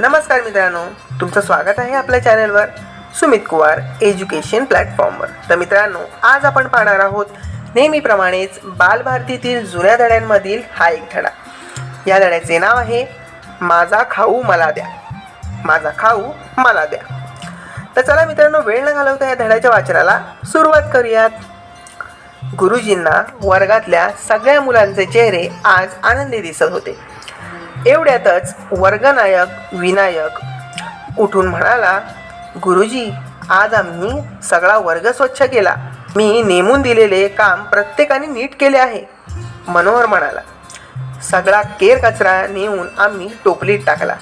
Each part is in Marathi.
नमस्कार मित्रांनो तुमचं स्वागत आहे आपल्या चॅनलवर सुमित कुवार एज्युकेशन प्लॅटफॉर्मवर. तर मित्रांनो आज आपण पाहणार आहोत नेहमीप्रमाणेच बालभारतीतील जुन्या धड्यांमधील हा एक धडा. या धड्याचे नाव आहे माझा खाऊ मला द्या. माझा खाऊ मला द्या. तर चला मित्रांनो वेळ न घालवता या धड्याच्या वाचनाला सुरुवात करूयात. गुरुजींना वर्गातल्या सगळ्या मुलांचे चेहरे आज आनंदी दिसत होते. एवढ्यातच वर्गनायक विनायक उठून म्हणाला गुरुजी आज आम्ही सगळा वर्ग स्वच्छ केला. मी नेमून दिलेले काम प्रत्येकाने नीट केले आहे. मनोहर म्हणाला सगळा केर कचरा नेऊन आम्ही टोपलीत टाकला.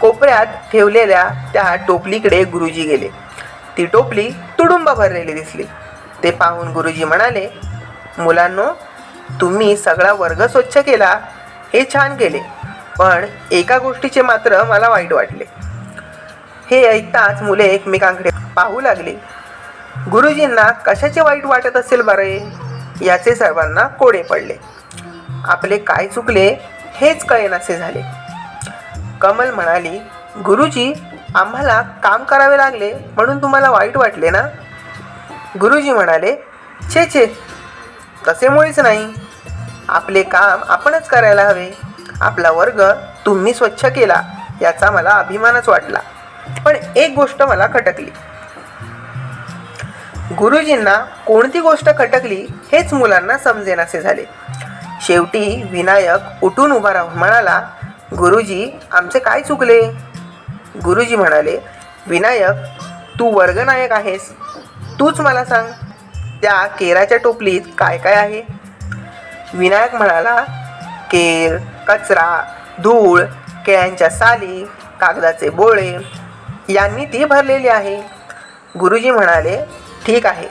कोपऱ्यात ठेवलेल्या त्या टोपलीकडे गुरुजी गेले. ती टोपली तुडुंब भरलेली दिसली. ते पाहून गुरुजी म्हणाले मुलांनो तुम्ही सगळा वर्ग स्वच्छ केला हे छान केले. पण एका गोष्टीचे मात्र मला वाईट वाटले. हे ऐकताच मुले एकमेकांकडे पाहू लागली. गुरुजींना कशाचे वाईट वाटत असेल बरे? याचे सर्वांना कोडे पडले. आपले काय चुकले हेच कळेनासे झाले. कमल म्हणाली गुरुजी आम्हाला काम करावे लागले म्हणून तुम्हाला वाईट वाटले ना? गुरुजी म्हणाले छे छे तसे मुळीच नाही. आपले काम आपणच करायला हवे. आपला वर्ग तुम्ही स्वच्छ केला याचा मला अभिमानच वाटला. पण एक गोष्ट मला खटकली. गुरुजींना कोणती गोष्ट खटकली हेच मुलांना समजेनासे झाले. शेवटी विनायक उठून उभा राहून म्हणाला गुरुजी आमचे काय चुकले? गुरुजी म्हणाले विनायक तू वर्गनायक आहेस. तूच मला सांग त्या केराच्या टोपलीत काय काय आहे? विनायक म्हणाला केर कचरा धूळ केळ्यांच्या साली कागदाचे बोळे यांनी ती भरलेली आहे. गुरुजी म्हणाले ठीक आहे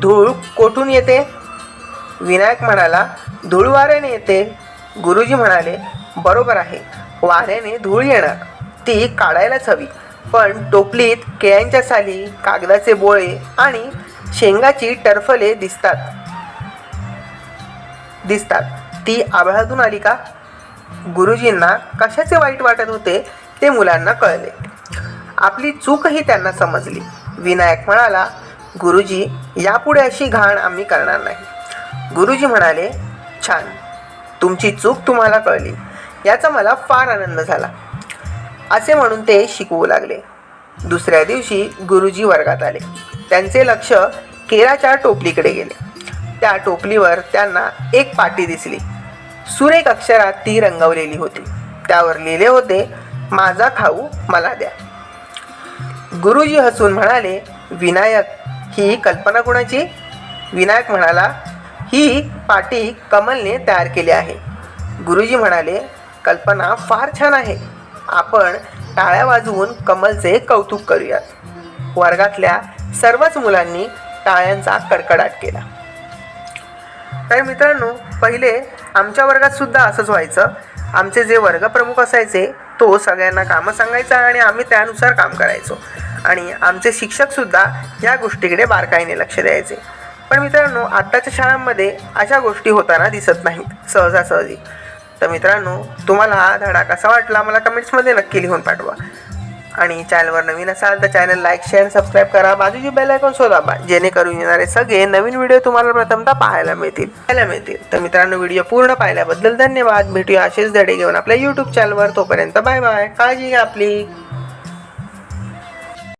धूळ कोठून येते? विनायक म्हणाला धूळ वाऱ्याने येते. गुरुजी म्हणाले बरोबर आहे वाऱ्याने धूळ येणार ती काढायलाच हवी. पण टोपलीत केळ्यांच्या साली कागदाचे बोळे आणि शेंगाची टरफले दिसतात दिसतात. ती आभाळातून आली का? गुरुजींना कशाचे वाईट वाटत होते ते मुलांना कळले. आपली चूकही त्यांना समजली. विनायक म्हणाला गुरुजी यापुढे अशी घाण आम्ही करणार नाही. गुरुजी म्हणाले छान. तुमची चूक तुम्हाला कळली. याचा मला फार आनंद झाला. असे म्हणून ते शिकवू लागले. दुसऱ्या दिवशी गुरुजी वर्गात आले. त्यांचे लक्ष केराच्या टोपलीकडे गेले. त्या टोपलीवर त्यांना एक पाटी दिसली. सुरेख अक्षरात ती रंगवलेली होती. त्यावर लिहिले होते माझा खाऊ मला द्या. गुरुजी हसून म्हणाले विनायक ही कल्पना कुणाची? विनायक म्हणाला ही पाटी कमलने तयार केली आहे. गुरुजी म्हणाले कल्पना फार छान आहे. आपण टाळ्या वाजवून कमलचे कौतुक करूयात. वर्गातल्या सर्वच मुलांनी टाळ्यांचा कडकडाट केला. तर मित्रांनो पहिले आमच्या वर्गात सुद्धा असंच व्हायचं. आमचे जे वर्गप्रमुख असायचे तो सगळ्यांना कामं सांगायचा आणि आम्ही त्यानुसार काम करायचो. आणि आमचे शिक्षकसुद्धा या गोष्टीकडे बारकाईने लक्ष द्यायचे. पण मित्रांनो आत्ताच्या शाळांमध्ये अशा गोष्टी होताना दिसत नाहीत सहजासहजी. तर मित्रांनो तुम्हाला हा धडा कसा वाटला मला कमेंट्समध्ये नक्की लिहून पाठवा. आणि चॅनलवर नवीन असाल तर चॅनल लाईक शेअर सबस्क्राईब करा. बाजूची बेल आयकॉन शोधा बा जेणेकरून येणारे सगळे नवीन व्हिडिओ तुम्हाला प्रथमतः पाहायला मिळतील. पाहायला मिळतील. तर मित्रांनो व्हिडिओ पूर्ण पाहिल्याबद्दल धन्यवाद. भेटूया असेच धडे घेऊन आपल्या यूट्यूब चॅनलवर तोपर्यंत बाय बाय काळजी घ्या आपली.